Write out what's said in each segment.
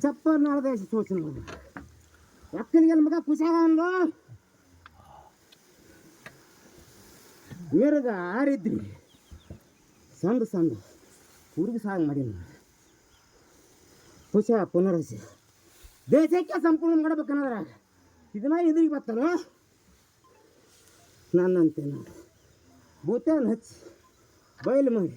ಚಪ್ಪರ್ ನಾಳ್ದ ಸೋಚನ ಒಕ್ಕಲಿಗೆ ಮಗ ಖುಷಿಯಾಗ ಮಿರ್ಗ ಆರಿದ್ರಿ ಸಂದ ಸಂದ ಹುಡುಗಿ ಸಾಂಗ್ ಮಾಡಿ ಖುಷಿ ಪುನರಸಿ ದೇಶಕ್ಕೆ ಸಂಪೂರ್ಣ ಮಾಡ್ಬೇಕನ್ನದ್ರ ಇದನ್ನ ಎದುರಿಗೆ ಬರ್ತಾನ ನನ್ನಂತೆ ನೋಡಿ ಭೂತಾನ್ ಹಚ್ಚಿ ಬಯಲು ಮಾಡಿ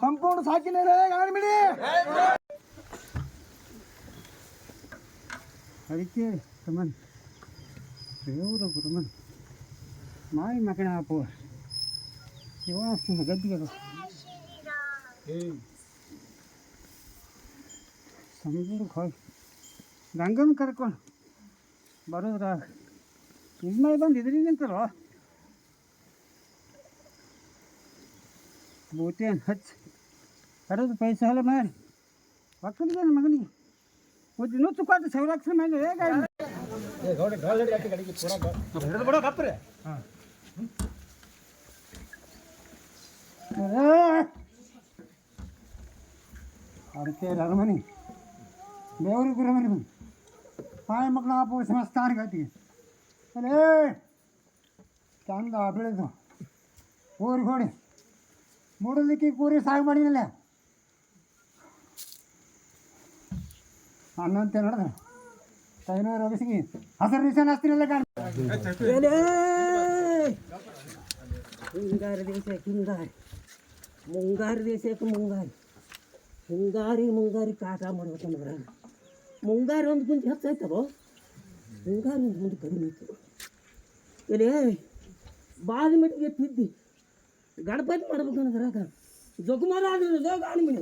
ಸಂಪೂರ್ಣ ಸಾಕಿನೇ ಗಾಡಿ ಬಿಡಿ ಅದಕ್ಕೆ ತಮ್ಮನ್ ದೇವರು ಗುರುಮನ್ ಮಾಯಿ ಮಗನ ಅಪ್ಪು ಶಿವನ ಗದ್ದಿಗೆ ಸಮುದ್ರಕ್ಕೆ ಹೋಗಿ ಗಂಗನ ಕರ್ಕೊಂಡು ಬರೋದ್ರ ಇದ್ಮೇಲೆ ಬಂದು ಇದ್ರಿಗೆ ನಿಂತಲ್ವ ಬೂತೇನು ಹಚ್ಚಿ ಕರೆದು ಪೈಸೆ ಎಲ್ಲ ಮಾಡಿ ಒಕ್ಕಲಿಗೆ ನನ್ನ ಮಗನಿಗೆ ಒಂದು ನೂರು ಕೊಟ್ಟು ಸೌರಾಕ್ಷ ಮೇಲೆ ಹೇಗೆ ಅದಕ್ಕೆ ಅರಮನೆ ದೇವ್ರ ಗುರಮನೆ ಬಂದು ಪಾಯ ಮಕ್ಕಳು ಆಪು ಸಮಸ್ತಾನ ಗತಿಗೆ ಅಲೇ ಚಂದ ಬೆಳೆದು ಊರಿ ಹೋಡಿ मुड़ी की पूरी सागमी अन्न तीन तीन रविशी असल रिशन मुंगार देश हिंगार मुंगार। देश मुंगार। हिंगारी मुंगारी काटा मुड़ा मुंगार मुझे हेतव मुंगार मुझे कड़ी बाल मेट तीन ಗಣಪತಿ ಮಾಡ್ಬೇಕಂದ್ರಾಗ ಜೊಗುಮಾರ ಆದ್ರೆ ಜೋಗ ಆಣಿಮಿನಿ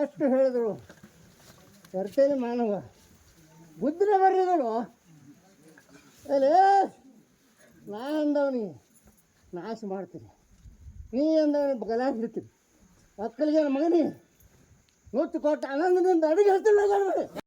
ಎಷ್ಟು ಹೇಳಿದ್ರು? ಬರ್ತೇನೆ ಮಾನವ. ಬುದ್ಧಿನ ಬರೆದಳು ಅಲ್ಲೇ ನಾ ಅಂದವನಿಗೆ ನಾಶ ಮಾಡ್ತೀನಿ. ನೀ ಅಂದವನಿಗೆ ಗಲಾಟೆ ಹಿಡ್ತೀನಿ. ಮಕ್ಕಳಿಗೆ ಮಗನಿ. ಹೊತ್ತು ಕೊಟ್ಟು ಆನಂದದಿಂದ ಅಡಿಗೆ ಹೇಳ್ತಿಲ್ಲ